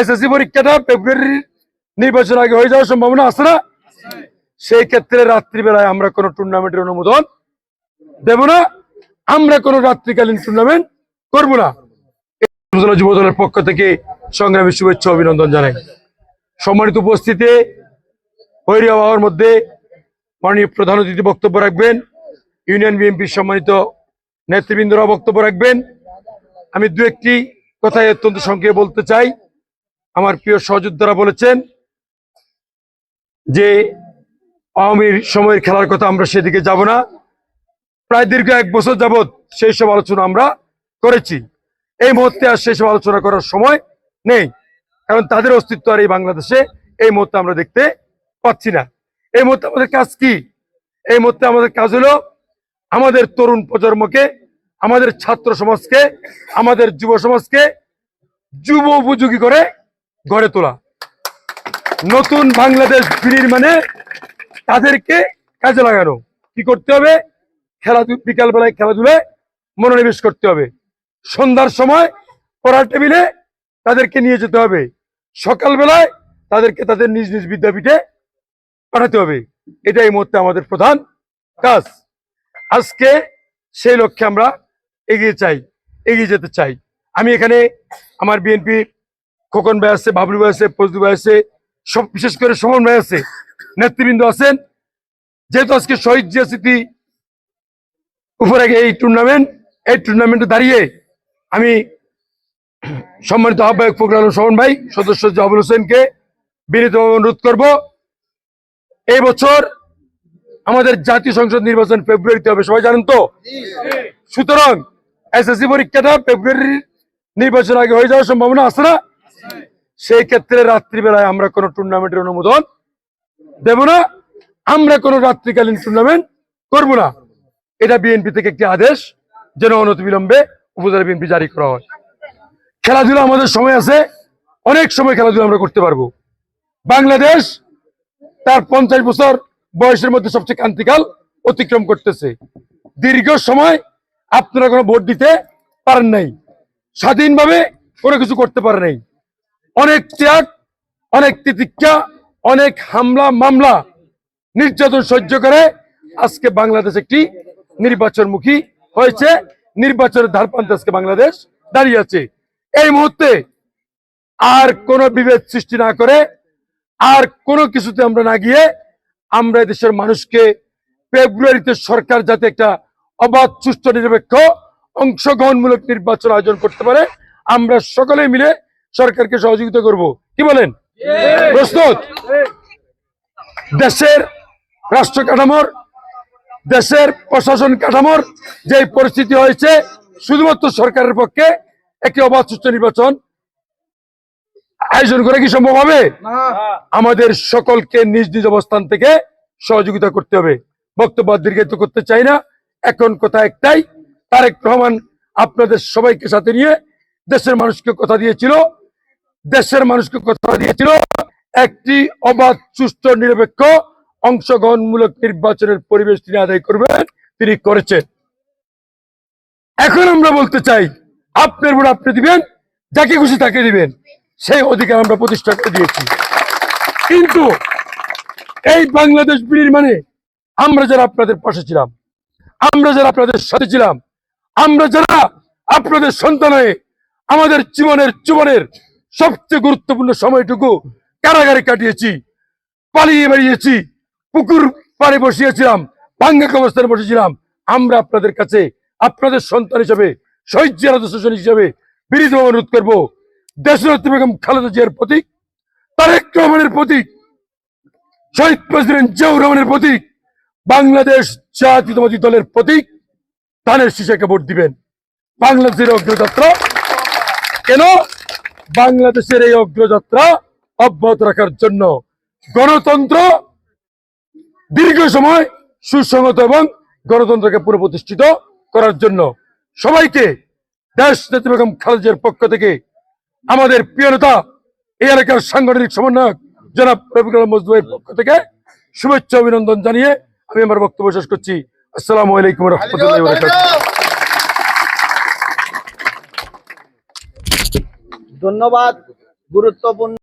SSC পরীক্ষাটা ফেব্রুয়ারির নির্বাচন আগে হয়ে যাওয়ার সম্ভাবনা আছে না? সেই ক্ষেত্রে রাত্রিবেলায় আমরা কোনো টুর্নামেন্টের অনুমোদন দেব না। আমরা কোনো রাত্রিকালীন টুর্নামেন্ট করব না। যুব দলের পক্ষ থেকে সংগ্রামী শুভেচ্ছা, অভিনন্দন জানাই। সম্মানিত উপস্থিতি হৈরি আবহাওয়ার মধ্যে মাননীয় প্রধান অতিথি বক্তব্য রাখবেন, ইউনিয়ন বিএনপির সম্মানিত নেতৃবৃন্দরা বক্তব্য রাখবেন। আমি দু একটি কথাই অত্যন্ত সংক্ষেপে বলতে চাই। আমার প্রিয় সহযোদ্ধারা বলেছেন যে আওয়ামীর সময়ের খেলার কথা আমরা সেদিকে যাব না। প্রায় দীর্ঘ এক বছর যাবৎ সেই সব আলোচনা আমরা করেছি। এই মুহূর্তে আর সেই সব আলোচনা করার সময় নেই। কারণ তাদের অস্তিত্ব আর এই বাংলাদেশে এই মুহূর্তে আমরা দেখতে পাচ্ছি না। এই মুহূর্তে আমাদের কাজ কি? এই মুহূর্তে আমাদের কাজ হলো আমাদের তরুণ প্রজন্মকে, আমাদের ছাত্র সমাজকে, আমাদের যুব সমাজকে যুব উপযোগী করে গড়ে তোলা। নতুন বাংলাদেশ বিনির্মাণে তাদেরকে কাজে লাগানো। কি করতে হবে? খেলাধুলা বিকাল বেলায় খেলাধুলায় মনোনিবেশ করতে হবে। সন্ধ্যার সময় পড়ার টেবিলে তাদেরকে নিয়ে যেতে হবে। সকালবেলায় তাদেরকে তাদের নিজ নিজ বিদ্যাপীঠে পাঠাতে হবে। এটা এই মুহূর্তে আমাদের প্রধান কাজ। আজকে সেই লক্ষ্যে আমরা এগিয়ে চাই, এগিয়ে যেতে চাই। আমি এখানে আমার বিএনপি খোকন ভাই আছে, বাবলু ভাই আছে, ফজলু ভাই আছে, সব বিশেষ করে সমন ভাই আছে। নেতৃবৃন্দ আছেন। যেহেতু আজকে শহীদ জিয়া স্মৃতি উপরে এই টুর্নামেন্ট এই টুর্নামেন্টে দাঁড়িয়ে আমি সম্মানিত আহ্বায়ক ফখরুল আলম ভাই, সদস্য জাহাবুল হোসেনকে বিনীত অনুরোধ করব, এই বছর আমাদের জাতীয় সংসদ নির্বাচন ফেব্রুয়ারিতে হবে, সবাই জানেন তো? সুতরাং এসএসসি পরীক্ষাটা ফেব্রুয়ারির নির্বাচন আগে হয়ে যাওয়ার সম্ভাবনা আছে না? সেই ক্ষেত্রে রাত্রিবেলায় আমরা কোনো টুর্নামেন্টের অনুমোদন দেব না। আমরা কোনো রাত্রিকালীন টুর্নামেন্ট করব না। এটা বিএনপি থেকে একটি আদেশ, যেন অনতিবিলম্বে উপজেলা বিএনপি জারি করা হয়। খেলাধুলা আমাদের সময় আছে, অনেক সময় খেলাধুলা আমরা করতে পারব। বাংলাদেশ তার পঞ্চাশ বছর বয়সের মধ্যে সবচেয়ে ক্রান্তিকাল অতিক্রম করতেছে। দীর্ঘ সময় আপনারা কোনো ভোট দিতে পারেন নাই। স্বাধীনভাবে কোনো কিছু করতে পারে নাই। অনেক ত্যাগ, অনেক তিতিক্ষা, অনেক হামলা, মামলা নির্যাতন সহ্য করে আজকে বাংলাদেশ একটি নির্বাচনমুখী হয়েছে। নির্বাচনের ধার প্রান্তে আজকে বাংলাদেশ দাঁড়িয়ে আছে। এই মুহূর্তে আর কোনো বিভেদ সৃষ্টি না করে, আর কোনো কিছুতে আমরা না গিয়ে আমরা দেশের মানুষকে ফেব্রুয়ারিতে সরকার যাতে একটা অবাধ সুস্থ নিরপেক্ষ, অংশগ্রহণমূলক নির্বাচন আয়োজন করতে পারে, আমরা সকলে মিলে সরকারকে সহযোগিতা করব। কি বলেন? প্রস্তুত? দেশের রাষ্ট্র কাঠামোর দেশের প্রশাসন কাঠামোর যে পরিস্থিতি হয়েছে শুধুমাত্র সরকারের পক্ষে একটি অবাধ সুস্থ নির্বাচন আয়োজন করা কি সম্ভব হবে? আমাদের সকলকে নিজ নিজ অবস্থান থেকে সহযোগিতা করতে হবে। বক্তব্য দীর্ঘায়িত করতে চাই না। এখন কথা একটাই তারেক রহমান আপনাদের সবাইকে সাথে নিয়ে দেশের মানুষকে কথা দিয়েছিল দেশের মানুষকে কথা দিয়েছিল, একটি অবাধ সুস্থ নিরপেক্ষ, অংশগ্রহণমূলক নির্বাচনের পরিবেশ তিনি আদায় করবেন, তিনি করেছেন। এখন আমরা বলতে চাই, আপনার ভোট আপনি দিবেন, যাকে খুশি তাকে দিবেন, সেই অধিকার আমরা প্রতিষ্ঠা করে দিয়েছি। কিন্তু এই বাংলাদেশ বিনির্মাণে আমরা যারা আপনাদের পাশে ছিলাম, আমরা যারা আপনাদের সাথে ছিলাম, আমরা যারা আপনাদের সন্তান হয়ে আমাদের জীবনের জীবনের সবচেয়ে গুরুত্বপূর্ণ সময়টুকু কারাগারে কাটিয়েছি, পালিয়ে বেরিয়েছি পুকুর পাড়ে বসিয়েছিলাম, ভাঙ্গা অবস্থানে বসেছিলাম। আমরা আপনাদের কাছে, আপনাদের সন্তান হিসাবে শহীদ জিয়ার আদর্শন হিসাবে বিনীত অনুরোধ করব, দেশরত্ন বেগম খালেদা জিয়ার প্রতীক, তারেক রহমানের প্রতীক, শহীদ প্রেসিডেন্ট জিয়াউর রহমানের প্রতীক, বাংলাদেশ জাতীয়তাবাদী দলের প্রতীক, ধানের শীষাকে ভোট দিবেন। বাংলাদেশের অগ্রযাত্রা কেন? বাংলাদেশের এই অগ্রযাত্রা অব্যাহত রাখার জন্য গণতন্ত্র দীর্ঘ সময় সুসংহত এবং গণতন্ত্রকে পুনঃপ্রতিষ্ঠিত করার জন্য সবাইকে দেশ নেত্রী বেগম খালেদার পক্ষ থেকে আমাদের প্রিয় নেতা, এই এলাকার সাংগঠনিক সমন্বয়ক জনাব রফিকুল মজদুরের পক্ষ থেকে শুভেচ্ছা অভিনন্দন জানিয়ে আমি আমার বক্তব্য শেষ করছি। আসসালামু আলাইকুম রহমতুল্লাহ ধন্যবাদ গুরুত্বপূর্ণ